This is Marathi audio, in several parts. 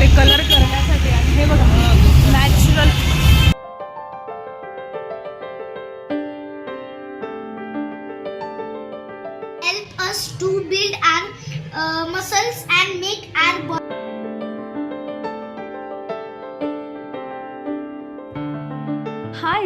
लागते कलर करण्यासाठी आणि हे बघा natural help us to build our uh, muscles and make our body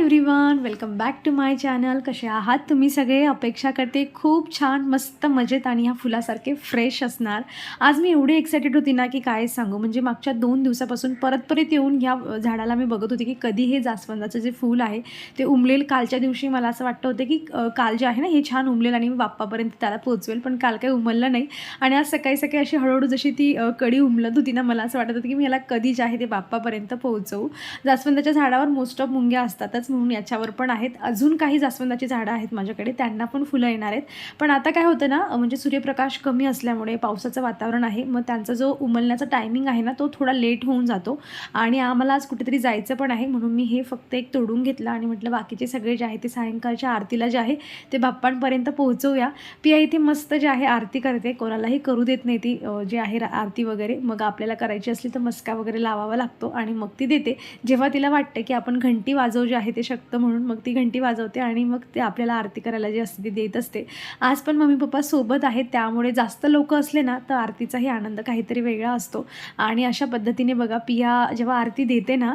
everyone welcome back to my channel कसे आहात तुम्ही सगळे? अपेक्षा करते खूप छान मस्त मजेत आणि ह्या फुलासारखे फ्रेश असणार. आज मी एवढी एक्सायटेड होती ना की काय सांगू? म्हणजे मागच्या दोन दिवसापासून परत परत येऊन ह्या झाडाला मी बघत होते की कधी हे जास्वंदाचं जे फूल आहे ते उमलेल. कालच्या दिवशी मला असं वाटतं होतं की काल जे आहे ना हे छान उमलेल आणि मी बाप्पापर्यंत त्याला पोचवेल पण काल काही उमललं नाही. आणि आज सकाळी सकाळी अशी हळूहळू जशी ती कडी उमलत होती ना मला असं वाटत होतं की मी याला कधी जे आहे ते बाप्पापर्यंत पोहोचवू. जास्वंदाच्या झाडावर मोस्ट ऑफ मुंग्या असतातच. म्हणून याच्यावर पण आहेत. अजून काही जास्वंदाची झाडं आहेत माझ्याकडे त्यांना पण फुलं येणार आहेत. पण आता काय होतं ना म्हणजे सूर्यप्रकाश कमी असल्यामुळे पावसाचं वातावरण आहे. मग त्यांचा जो उमलण्याचा टायमिंग आहे ना तो थोडा लेट होऊन जातो. आणि आम्हाला आज कुठेतरी जायचं पण आहे. म्हणून मी हे फक्त एक तोडून घेतलं आणि म्हटलं बाकीचे सगळे जे आहे ते सायंकाळच्या आरतीला जे आहे ते बाप्पांपर्यंत पोहोचवूया. पिया इथे मस्त जे आहे आरती करते. कोणालाही करू देत नाही ती जे जी आहे रा- आरती वगैरे. मग आपल्याला करायची असली तर मस्का वगैरे लावावा लागतो आणि मग ती देते. जेव्हा तिला वाटतं की आपण घंटी वाजव जे आहे ते शकतं म्हणून मग ती घंटी वाजवते आणि मग ते आपल्याला आरती करायला जी असते ती देत असते. आज पण मम्मी पप्पा सोबत आहेत त्यामुळे जास्त लोक असले ना तर आरतीचाही आनंद काहीतरी वेगळा असतो. आणि अशा पद्धतीने बघा पिया जेव्हा आरती देते ना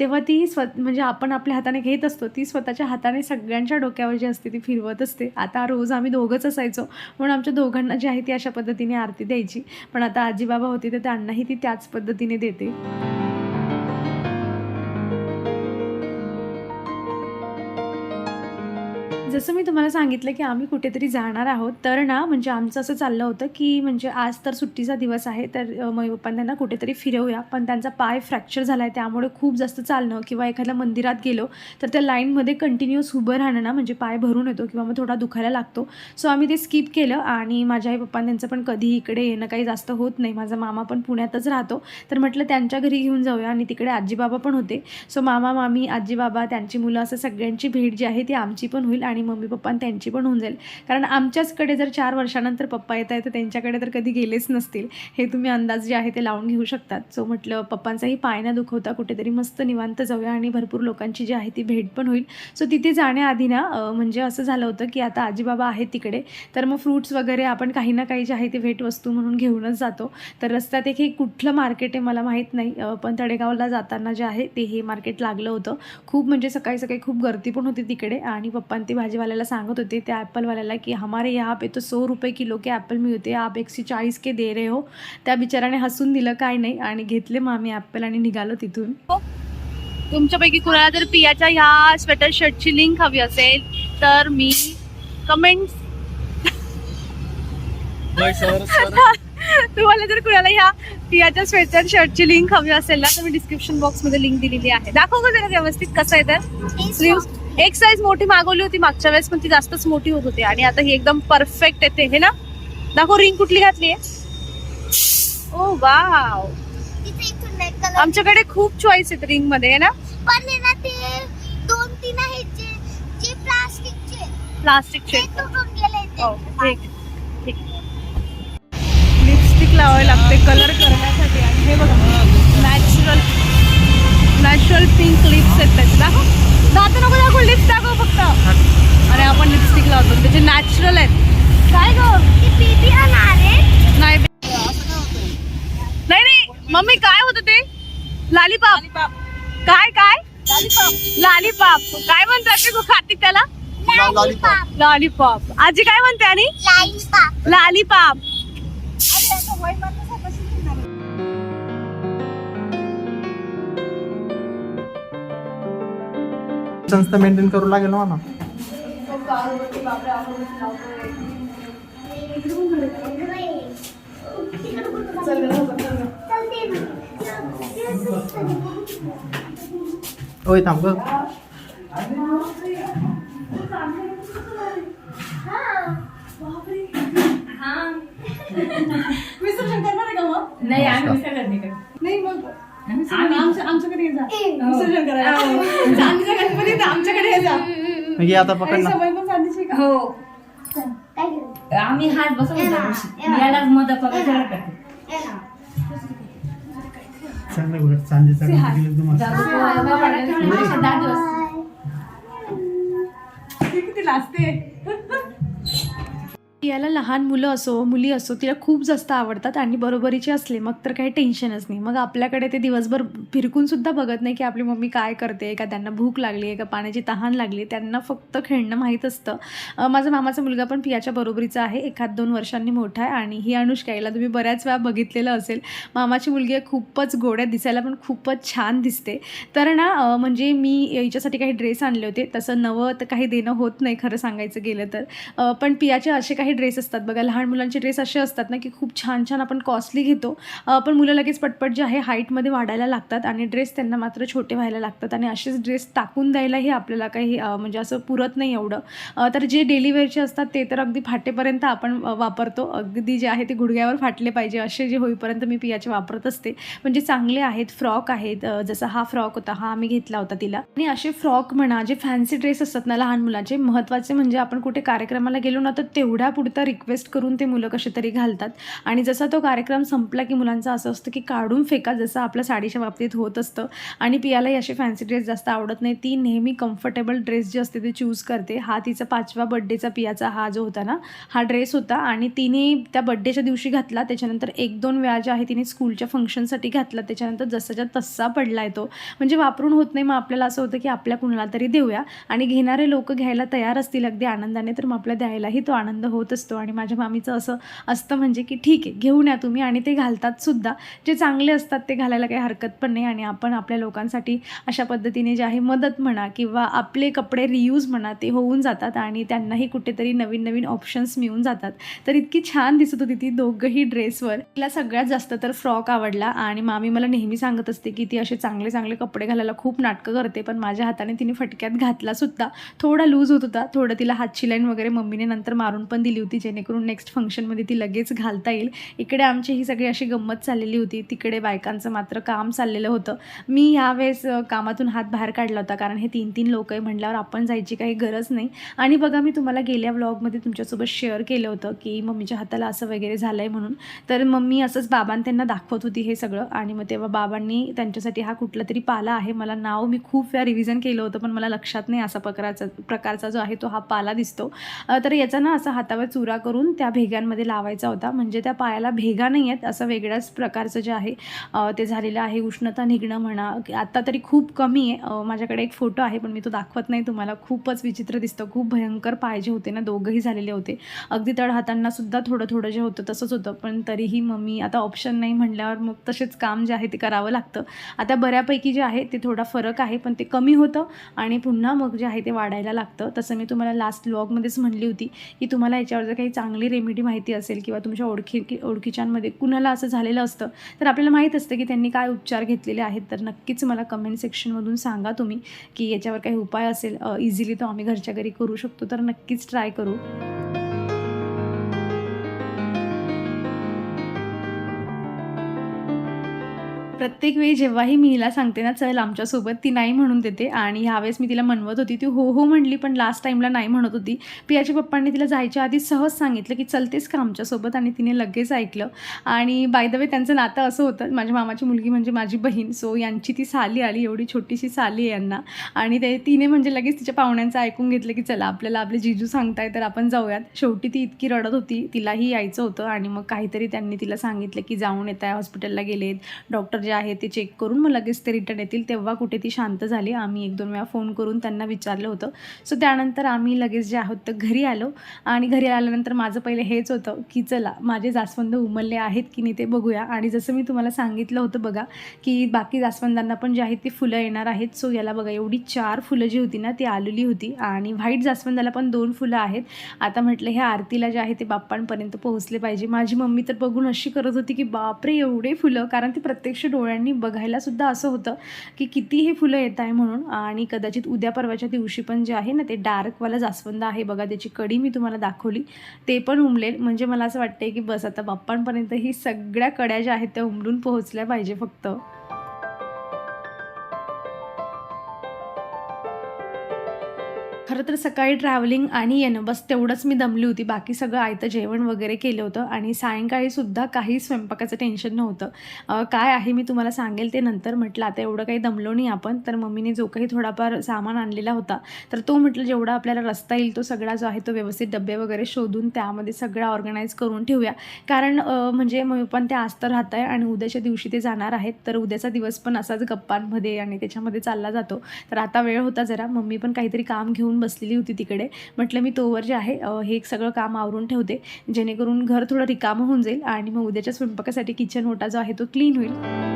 तेव्हा ती स्व म्हणजे आपण आपल्या हाताने घेत असतो. ती स्वतःच्या हाताने सगळ्यांच्या डोक्यावर जी असते ती फिरवत असते. आता रोज आम्ही दोघंच असायचो. म्हणून आमच्या दोघांना जी आहे ती अशा पद्धतीने आरती द्यायची. पण आता आजी बाबा होते तर त्यांनाही ती त्याच पद्धतीने देते. जसं मी तुम्हाला सांगितलं की आम्ही कुठेतरी जाणार आहोत तर ना म्हणजे आमचं असं चाललं होतं की म्हणजे आज तर सुट्टीचा दिवस आहे तर मग मम्मी त्यांना कुठेतरी फिरवूया. पण त्यांचा पाय फ्रॅक्चर झाला आहे त्यामुळे खूप जास्त चालणं किंवा एखाद्या मंदिरात गेलो तर त्या लाईनमध्ये कंटिन्युअस उभं राहणं ना म्हणजे पाय भरून येतो किंवा मग थोडा दुखायला लागतो. सो आम्ही ते स्किप केलं आणि माझ्या आई पप्पा त्यांचं पण कधी इकडे येणं काही जास्त होत नाही. माझा मामा पण पुण्यातच राहतो तर म्हटलं त्यांच्या घरी घेऊन जाऊया आणि तिकडे आजीबाबा पण होते. सो मामा मामी आजीबाबा त्यांची मुलं असं सगळ्यांची भेट जी आहे ती आमची पण होईल आणि आणि मम्मी पप्पा आणि त्यांची पण होऊन जाईल. कारण आमच्याचकडे जर चार वर्षानंतर पप्पा येत आहे तर त्यांच्याकडे तर कधी गेलेच नसतील. हे तुम्ही अंदाज जे आहे ते लावून घेऊ शकतात. सो म्हटलं पप्पांचाही पाय न दुखवता कुठेतरी मस्त निवांत जाऊया आणि भरपूर लोकांची जी आहे ती भेट पण होईल. सो तिथे जाण्याआधी ना म्हणजे असं झालं होतं की आता आजीबाबा आहेत तिकडे तर मग फ्रूट्स वगैरे आपण काही ना काही जे आहे ते भेटवस्तू म्हणून घेऊनच जातो. तर रस्त्यात एक हे कुठलं मार्केट आहे मला माहीत नाही पण तडेगावला जाताना जे आहे ते हे मार्केट लागलं होतं. खूप म्हणजे सकाळी सकाळी खूप गर्दी पण होती तिकडे आणि पप्पांती ते भाजीवाल्याला सांगत होते त्या ॲपलवाल्याला की हमारे यहाँ पे तो सौ रुपये किलो के ॲपल मिळते आप एकशे चाळीस के दे रहे हो. त्या बिचाराने हसून दिलं काय नाही. आणि घेतले मग आम्ही ॲपल आणि निघालो तिथून. तुमच्यापैकी कुणाला जर पियाच्या ह्या स्वेटर शर्टची लिंक हवी असेल तर मी कमेंट तुम्हाला जर कुणाला ह्या पियाच्या स्वेटर शर्टची लिंक हवी असेल ना तर मी डिस्क्रिप्शन बॉक्समध्ये लिंक दिलेली आहे. दाखव का जरा व्यवस्थित कसं आहे तर? एक साईज मोठी मागवली होती मागच्या वेळेस पण ती जास्तच मोठी होत होती. आणि आता ही एकदम परफेक्ट येते. हे ना? दाखव रिंग कुठली घातली आहे ओ वाव आमच्याकडे खूप चॉईस आहेत रिंगमध्ये आहे ना? पण आहे ना ते दोन तीन आहेत जे जे प्लास्टिकचे प्लास्टिकचे ते तुटून गेले ते. ठीक ठीक लिपस्टिक लावावी लागते कलर करण्यासाठी. आणि हे बघा. नॅचरल नॅचरल पिंक लिप्स आहेत. त्याचे दाखव. दात नको दाखव लिप्स दाखव फक्त. आणि आपण लिपस्टिक लावतो. त्याचे नॅचरल आहेत. काय ग? नाही नाही नाही. मम्मी काय होतं ते? लालीपाप काय काय? लालीपाप काय म्हणतात ते खाती त्याला? लॉलीपॉप लॉलीपॉप आजी काय म्हणते आणि? लॉलीपॉप संस्था मेंटेन करू लागेल ना. मला होय थांब ग. नाही आम्ही. नाही मग. आमच्या आमच्याकडे जा. विसर्जन करायला. चांदीच्या गणपती तर आमच्याकडे ये जा. आता सवय पण चांदीची का हो. काय आम्ही हात बसवतो दरवर्षी. यालाच मदत वगैरे. चांगलं बघा चांदीचा गणपती एकदम मस्त. याला लहान मुलं असो मुली असो तिला खूप जास्त आवडतात आणि बरोबरीचे असले मग तर काही टेन्शनच नाही. मग आपल्याकडे ते दिवसभर फिरकूनसुद्धा बघत नाही की आपली मम्मी काय करते का त्यांना भूक लागली आहे का पाण्याची तहान लागली त्यांना फक्त खेळणं माहीत असतं. माझा मामाचा मुलगा पण पियाच्या बरोबरीचा आहे. एखाद दोन वर्षांनी मोठा आहे आणि ही अनुष्का याला तुम्ही बऱ्याच वेळा बघितलेलं असेल. मामाची मुलगी खूपच गोड्या दिसायला पण खूपच छान दिसते. तर ना म्हणजे मी याच्यासाठी काही ड्रेस आणले होते. तसं नवं तर काही देणं होत नाही खरं सांगायचं गेलं तर. पण पियाचे असे काही ड्रेस असतात. बघा लहान मुलांचे ड्रेस असे असतात ना की खूप छान छान आपण कॉस्टली घेतो. पण मुलं लगेच पटपट जे आहे हाईटमध्ये वाढायला लागतात आणि ड्रेस त्यांना मात्र छोटे व्हायला लागतात आणि असेच ड्रेस टाकून द्यायलाही आपल्याला काही म्हणजे असं पुरत नाही एवढं. तर जे डेली वेअरचे असतात ते तर अगदी फाटेपर्यंत आपण वापरतो. अगदी जे आहे ते गुडघ्यावर फाटले पाहिजे असे जे होईपर्यंत मी पियाचे वापरत असते. म्हणजे चांगले आहेत फ्रॉक आहेत. जसा हा फ्रॉक होता हा आम्ही घेतला होता तिला. आणि असे फ्रॉक म्हणा जे फॅन्सी ड्रेस असतात ना लहान मुलांचे महत्त्वाचे म्हणजे आपण कुठे कार्यक्रमाला गेलो ना तर तेवढ्या पुरता रिक्वेस्ट करून ते मुलं कसे तरी घालतात. आणि जसा तो कार्यक्रम संपला की मुलांचं असं असतं की काढून फेका जसं आपल्या साडीच्या बाबतीत होत असतं. आणि पियालाही असे फॅन्सी ड्रेस जास्त आवडत नाही. ती नेहमी कम्फर्टेबल ड्रेस जे असते ते चूज करते. हा तिचा पाचवा बड्डेचा पियाचा हा जो होता ना हा ड्रेस होता. आणि तिने त्या बड्डेच्या दिवशी घातला. त्याच्यानंतर एक दोन वेळा जे आहे तिने स्कूलच्या फंक्शनसाठी घातला. त्याच्यानंतर जसाच्या तसा पडला आहे तो. म्हणजे वापरून होत नाही. मग आपल्याला असं होतं की आपल्या कुणाला तरी देऊया. आणि घेणारे लोक घ्यायला तयार असतील अगदी आनंदाने तर मग आपल्या द्यायलाही तो आनंद होत असतो आणि माझ्या मामीचं असं असतं म्हणजे की ठीक आहे घेऊन या तुम्ही आणि ते घालतात सुद्धा. जे चांगले असतात ते घालायला काही हरकत पण नाही आणि आपण आपल्या लोकांसाठी अशा पद्धतीने जे आहे मदत म्हणा किंवा आपले कपडे रियूज म्हणा ते होऊन जातात आणि त्यांनाही कुठेतरी नवीन नवीन ऑप्शन्स मिळून जातात. तर इतकी छान दिसत होती ती दोघंही ड्रेसवर तिला सगळ्यात जास्त तर फ्रॉक आवडला आणि मामी मला नेहमी सांगत असते की ती असे चांगले चांगले कपडे घालायला खूप नाटकं करते पण माझ्या हाताने तिने फटक्यात घातला सुद्धा. थोडा लूज होत होता थोडं तिला हातची लाईन वगैरे मम्मीने नंतर मारून पण दिली. होती जेणेकरून नेक्स्ट फंक्शनमध्ये ती लगेच घालता येईल. इकडे आमची ही सगळी अशी गंमत चाललेली होती. तिकडे बायकांचं मात्र काम चाललेलं होतं. मी ह्यावेळेस कामातून हात बाहेर काढला होता कारण हे तीन तीन लोक आहे म्हटल्यावर आपण जायची काही गरज नाही. आणि बघा मी तुम्हाला गेल्या व्लॉगमध्ये तुमच्यासोबत शेअर केलं होतं की मम्मीच्या हाताला असं वगैरे झालं आहे म्हणून. तर मम्मी असंच बाबांना त्यांना दाखवत होती हे सगळं. आणि मग तेव्हा बाबांनी त्यांच्यासाठी हा कुठला तरी पाला आहे. मला नाव मी खूप वेळा रिव्हिजन केलं होतं पण मला लक्षात नाही असा प्रकारचा प्रकारचा जो आहे तो हा पाला दिसतो. तर याचा ना असा हातावर चुरा करून त्या भेग्यांमध्ये लावायचा होता. म्हणजे त्या पायाला भेगा नाही आहेत असं वेगळ्याच प्रकारचं जे आहे ते झालेलं आहे. उष्णता निघणं म्हणा की आत्ता तरी खूप कमी आहे. माझ्याकडे एक फोटो आहे पण मी तो दाखवत नाही तुम्हाला. खूपच विचित्र दिसतं. खूप भयंकर पाहिजे होते ना दोघंही झालेले होते. अगदी तळ हातांनासुद्धा थोडं थोडं जे होतं तसंच होतं. पण तरीही मम्मी आता ऑप्शन नाही म्हटल्यावर मग तसेच काम जे आहे ते करावं लागतं. आता बऱ्यापैकी जे आहे ते थोडा फरक आहे पण ते कमी होतं आणि पुन्हा मग जे आहे ते वाढायला लागतं. तसं मी तुम्हाला लास्ट व्लॉगमध्येच म्हणली होती की तुम्हाला याच्यावर जर काही चांगली रेमेडी माहिती असेल किंवा तुमच्या ओळखी की ओळखीच्यांमध्ये कुणाला असं झालेलं असतं तर आपल्याला माहीत असतं की त्यांनी काय उपचार घेतलेले आहेत. तर नक्कीच मला कमेंट सेक्शनमधून सांगा तुम्ही की याच्यावर काही उपाय असेल इझिली तो आम्ही घरच्या घरी करू शकतो. तर नक्कीच ट्राय करू. प्रत्येक वेळी जेव्हाही मी हिला सांगते ना चल आमच्यासोबत ती नाही म्हणून देते. आणि ह्यावेळेस मी तिला म्हणवत होती ती हो हो म्हणली पण लास्ट टाईमला नाही म्हणत होती. पियाच्या पप्पांनी तिला जायच्या आधी सहज सांगितलं की चलतेस का आमच्यासोबत. आणि तिने लगेच ऐकलं. आणि बाय द वे त्यांचं नातं असं होतं माझ्या मामाची मुलगी म्हणजे माझी बहीण सो यांची ती साली आली एवढी छोटीशी साली आहे यांना. आणि ते तिने म्हणजे लगेच तिच्या पाहुण्यांचं ऐकून घेतलं की चला आपल्याला आपले जिजू सांगताय तर आपण जाऊयात. शेवटी ती इतकी रडत होती तिलाही यायचं होतं. आणि मग काहीतरी त्यांनी तिला सांगितलं की जाऊन येत आहे हॉस्पिटलला गेलेत डॉक्टर जे आहे ते चेक करून मग लगेच ते रिटर्न येतील. तेव्हा कुठे ती शांत झाली. आम्ही एक दोन वेळा फोन करून त्यांना विचारलं होतं. सो त्यानंतर आम्ही लगेच जे आहोत तर घरी आलो. आणि घरी आल्यानंतर माझं पहिले हेच होतं की चला माझे जास्वंद उमलले आहेत की नाही ते बघूया. आणि जसं मी तुम्हाला सांगितलं होतं बघा की बाकी जास्वंदांना पण जे आहेत ती फुलं येणार आहेत. सो याला बघा एवढी चार फुलं जी होती ना ती आलेली होती. आणि व्हाईट जास्वंदाला पण दोन फुलं आहेत. आता म्हटलं हे आरतीला जे आहे ते बाप्पांपर्यंत पोहोचले पाहिजे. माझी मम्मी तर बघून अशी करत होती की बापरे एवढे फुलं. कारण ती प्रत्यक्ष डोळ्यांनी बघायला सुद्धा असं होतं की किती हे फुलं येत आहे म्हणून आणि कदाचित उद्या परवाच्या दिवशी पण जे आहे ना ते डार्कवाला जास्वंद आहे बघा त्याची कडी मी तुम्हाला दाखवली ते पण उमलेल. म्हणजे मला असं वाटतंय की बस आता बाप्पांपर्यंत ही सगळ्या कड्या ज्या आहेत त्या उमलून पोहोचल्या पाहिजे फक्त. खरं तर सकाळी ट्रॅव्हलिंग आणि येणं बस तेवढंच मी दमली होती. बाकी सगळं आयतं जेवण वगैरे केलं होतं आणि सायंकाळीसुद्धा काही स्वयंपाकाचं टेन्शन नव्हतं. काय आहे मी तुम्हाला सांगेल ते नंतर म्हटलं. आता एवढं काही दमलो नाही आपण तर मम्मीने जो काही थोडाफार सामान आणलेला होता तर तो म्हटलं जेवढा आपल्याला रस्ता येईल तो सगळा जो आहे तो व्यवस्थित डबे वगैरे शोधून त्यामध्ये सगळा ऑर्गनाईज करून ठेवूया. कारण म्हणजे मग पण ते आज तर राहत आहे आणि उद्याच्या दिवशी ते जाणार आहेत तर उद्याचा दिवस पण असाच गप्पांमध्ये आणि त्याच्यामध्ये चालला जातो. तर आता वेळ होता जरा मम्मी पण काहीतरी काम घेऊन बसलेली होती तिकडे. म्हटलं मी तोवर जे आहे हे हे सगळं काम आवरून ठेवते. जेणेकरून घर थोडं रिकामं होऊन जाईल आणि मग उद्याच्या स्वयंपाकासाठी किचन ओटा जो आहे तो क्लीन होईल.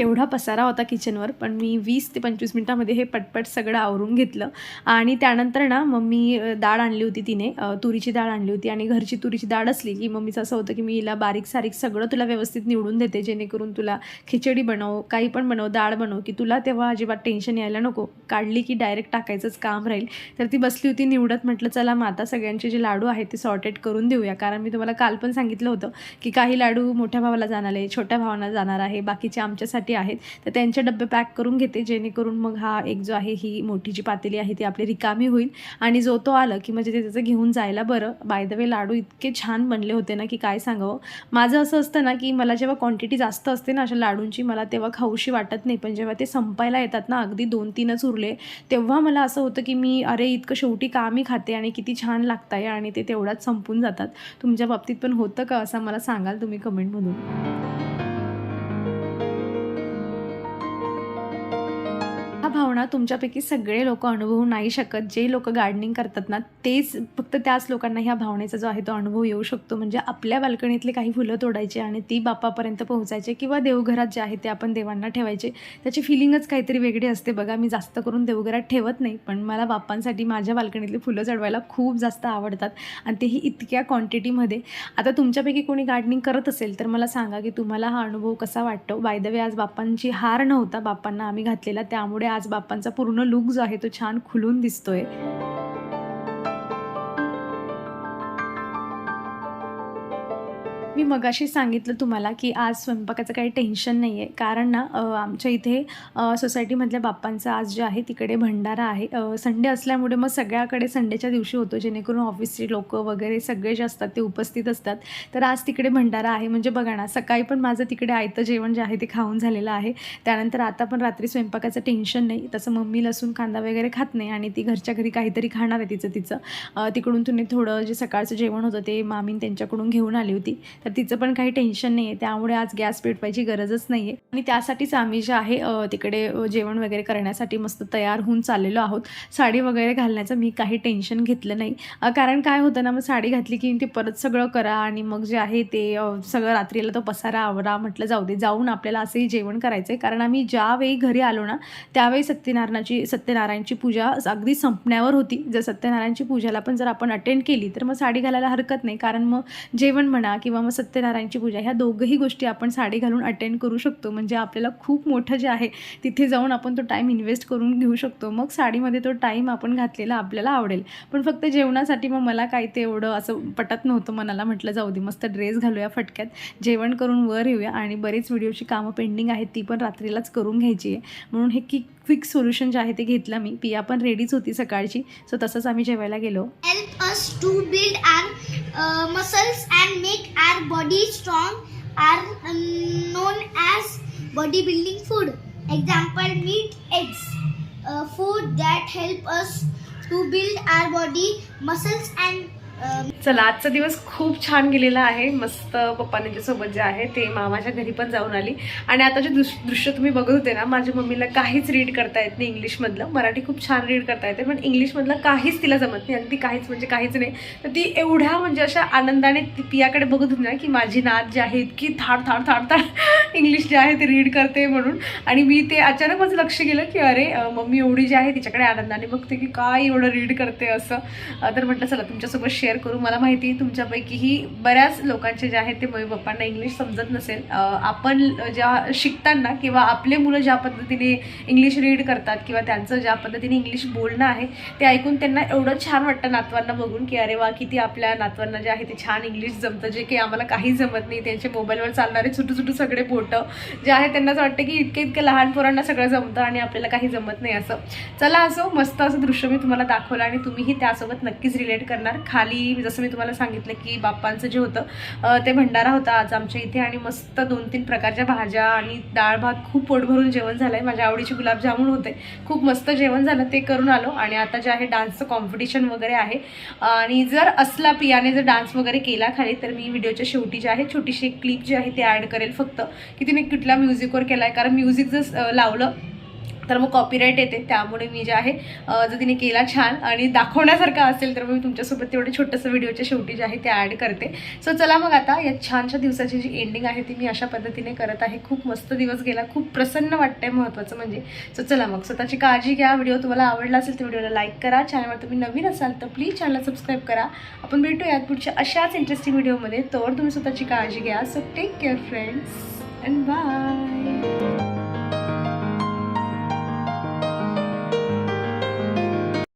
केवढा पसारा होता किचनवर पण मी वीस ते पंचवीस मिनटामध्ये हे पटपट सगळं आवरून घेतलं. आणि त्यानंतर ना मम्मी मी डाळ आणली होती तिने तुरीची डाळ आणली होती. आणि घरची तुरीची डाळ असली की मम्मीचं असं होतं की मी हिला बारीक सारीक सगळं तुला व्यवस्थित निवडून देते जेणेकरून तुला खिचडी बनव काही पण बनव डाळ बनव की तुला तेव्हा अजिबात टेन्शन यायला नको. काढली की डायरेक्ट टाकायचंच काम राहील. तर ती बसली होती निवडत म्हटलं चला मग आता सगळ्यांचे जे लाडू आहेत ते सॉर्टेड करून देऊया. कारण मी तुम्हाला काल पण सांगितलं होतं की काही लाडू मोठ्या भावाला जाणार आहे छोट्या भावाला जाणार आहे बाकीचे आमच्यासाठी आहेत तर त्यांचे डबे पॅक करून घेते जेणेकरून मग हा एक जो आहे ही मोठी जी पातेली आहे ती आपली रिकामी होईल. आणि जो तो आलं की म्हणजे ते त्याचं घेऊन जायला बरं. बाय द वे लाडू इतके छान बनले होते ना की काय सांगावं. माझं असं असतं ना की मला जेव्हा क्वांटिटी जास्त असते ना अशा लाडूंची मला तेव्हा खाऊशी वाटत नाही. पण जेव्हा ते संपायला येतात ना अगदी दोन तीनच उरले तेव्हा मला असं होतं की मी अरे इतकं शेवटी का मी खाते आणि किती छान लागत आहे आणि ते तेवढ्याच संपून जातात. तुमच्या बाबतीत पण होतं का असं मला सांगाल तुम्ही कमेंटमधून भावना तुमच्यापैकी सगळे लोक अनुभवू नाही शकत. जे लोक गार्डनिंग करतात ना तेच फक्त त्याच लोकांना ह्या भावनेचा जो आहे तो अनुभव येऊ शकतो. म्हणजे आपल्या बाल्कनीतले काही फुलं तोडायचे आणि ती बापापर्यंत पोहोचायचे किंवा देवघरात जे आहे ते आपण देवांना ठेवायचे त्याची फिलिंगच काहीतरी वेगळी असते. बघा मी जास्त करून देवघरात ठेवत नाही पण मला बाप्पांसाठी माझ्या बाल्कनीतली फुलं चढवायला खूप जास्त आवडतात आणि तेही इतक्या क्वांटिटीमध्ये आता तुमच्यापैकी कोणी गार्डनिंग करत असेल तर मला सांगा की तुम्हाला हा अनुभव कसा वाटतो? बाय द वे आज बापांची हार नव्हता बाप्पांना आम्ही घातलेला त्यामुळे आज बाप बाप्पांचा पूर्ण लुक जो आहे तो छान खुलून दिसतोय. मी मगाशी सांगितलं तुम्हाला की आज स्वयंपाकाचं काही टेन्शन नाही आहे कारण ना आमच्या इथे सोसायटीमधल्या बाप्पांचं आज जे आहे तिकडे भंडारा आहे. संडे असल्यामुळे मग सगळ्याकडे संडेच्या दिवशी होतो. जेणेकरून ऑफिसचे लोक वगैरे सगळे जे असतात ते उपस्थित असतात. तर आज तिकडे भंडारा आहे. म्हणजे बघा ना सकाळी पण माझं तिकडे आयतं जेवण जे आहे ते खाऊन झालेलं आहे. त्यानंतर आता पण रात्री स्वयंपाकाचं टेन्शन नाही. तसं मम्मी लसूण कांदा वगैरे खात नाही आणि ती घरच्या घरी काहीतरी खाणार आहे तिचं तिचं. तिकडून तुम्ही थोडं जे सकाळचं जेवण होतं ते मामीन त्यांच्याकडून घेऊन आली होती. तर तिचं पण काही टेन्शन नाही आहे त्यामुळे आज गॅस पेटवायची गरजच नाही आहे आणि त्यासाठीच आम्ही जे आहे तिकडे जेवण वगैरे करण्यासाठी मस्त तयार होऊन चाललेलो आहोत. साडी वगैरे घालण्याचं मी काही टेन्शन घेतलं नाही. कारण काय होतं ना मग साडी घातली की ते परत सगळं करा आणि मग जे आहे ते सगळं रात्रीला तो पसारा आवरा म्हटलं जाऊ दे जाऊन आपल्याला असंही जेवण करायचं आहे कारण आम्ही ज्यावेळी घरी आलो ना त्यावेळी सत्यनारायणाची सत्यनारायणची पूजा अगदी संपण्यावर होती. जर सत्यनारायणची पूजाला पण जर आपण अटेंड केली तर मग साडी घालायला हरकत नाही. कारण मग जेवण म्हणा किंवा मग सत्यनारायणची पूजा. ह्या दोघंही गोष्टी आपण साडी घालून अटेंड करू शकतो. म्हणजे आपल्याला खूप मोठं जे आहे तिथे जाऊन आपण तो टाईम इन्व्हेस्ट करून घेऊ शकतो. मग साडीमध्ये तो टाईम आपण घातलेला आपल्याला आवडेल. पण फक्त जेवणासाठी मग मला काही ते एवढं असं पटत नव्हतं मनाला. म्हटलं जाऊ दे मस्त ड्रेस घालूया फटक्यात. जेवण करून वर येऊया. आणि बरेच व्हिडिओची कामं पेंडिंग आहेत ती पण रात्रीलाच करून घ्यायची आहे. म्हणून हे की क्विक सोल्युशन जे आहे ते घेतलं मी. पिया पण रेडीच होती सकाळची. सो तसंच आम्ही जेवायला गेलो. Help us to build our muscles and make our body strong are um, known as bodybuilding food. Example meat eggs uh, food that help us to build our body muscles and चला आजचा दिवस खूप छान गेलेला आहे. मस्त पप्पांच्यासोबत सोबत जे आहे ते मामाच्या घरी पण जाऊन आली. आणि आता जे दृश- दृश्य तुम्ही बघत होते ना माझ्या मम्मीला काहीच रीड करता येत नाही इंग्लिशमधलं. मराठी खूप छान रीड करता येते पण इंग्लिशमधलं काहीच तिला जमत नाही. अगदी काहीच म्हणजे काहीच नाही. तर ती एवढ्या म्हणजे अशा आनंदाने पियाकडे बघत होती ना की माझी नात जी आहे इतकी थाड थाड थाड थाड इंग्लिश जे आहे ते रीड करते म्हणून. आणि मी ते अचानक माझं लक्ष गेलं की अरे मम्मी एवढी जी आहे तिच्याकडे आनंदाने बघते की काय एवढं रीड करते असं. तर म्हटलं चला तुमच्यासोबत शेअर शेअर करू. मला माहिती आहे तुमच्यापैकीही बऱ्याच लोकांचे जे आहेत ते मम्मी पप्पांना इंग्लिश समजत नसेल. आपण ज्या शिकताना किंवा आपले मुलं ज्या पद्धतीने इंग्लिश रीड करतात किंवा त्यांचं ज्या पद्धतीने इंग्लिश बोलणं आहे ते ऐकून त्यांना एवढं छान वाटतं नातवांना बघून की अरे वा किती आपल्या नातवांना जे आहे ते छान इंग्लिश जमतं. जे की आम्हाला काही जमत नाही. त्यांचे मोबाईलवर चालणारे छोटू छोटू सगळे बोटं जे आहे त्यांना असं वाटतं की इतके इतके लहान पोरांना सगळं जमतं आणि आपल्याला काही जमत नाही असं. चला असो मस्त असं दृश्य मी तुम्हाला दाखवलं आणि तुम्हीही त्यासोबत नक्कीच रिलेट करणार. खाली जसं मी तुम्हाला सांगितलं की बाप्पांचं जे होतं ते भंडारा होता आज आमच्या इथे आणि मस्त दोन तीन प्रकारच्या भाज्या आणि डाळ भात खूप पोट भरून जेवण झालं आहे माझ्या आवडीचे गुलाबजामुन होते. खूप मस्त जेवण झालं ते करून आलो आणि आता जे आहे डान्सचं कॉम्पिटिशन वगैरे आहे. आणि जर असला पियाने जर डान्स वगैरे केला खाली तर मी व्हिडिओच्या शेवटी जे आहे छोटीशी एक क्लिप जी आहे ती ॲड करेल फक्त. की तिने कुठल्या म्युझिकवर केला आहे कारण म्युझिक जर लावलं तर मग कॉपीराईट येते. त्यामुळे मी जे आहे जर तिने केला छान आणि दाखवण्यासारखा असेल तर मग मी तुमच्यासोबत तेवढं छोटंसं व्हिडिओच्या शेवटी जे आहे ते ॲड करते. सो चला मग आता या छानशा दिवसाची जी एंडिंग आहे ती मी अशा पद्धतीने करत आहे. खूप मस्त दिवस गेला. खूप प्रसन्न वाटतंय महत्त्वाचं म्हणजे. सो चला मग. स्वतःची काळजी घ्या. व्हिडिओ तुम्हाला आवडला असेल तर व्हिडिओला लाईक करा. चॅनलवर तुम्ही नवीन असाल तर प्लीज चॅनलला सबस्क्राईब करा. आपण भेटूयात पुढच्या अशाच इंटरेस्टिंग व्हिडिओमध्ये तोवर तुम्ही स्वतःची काळजी घ्या. So take care friends and bye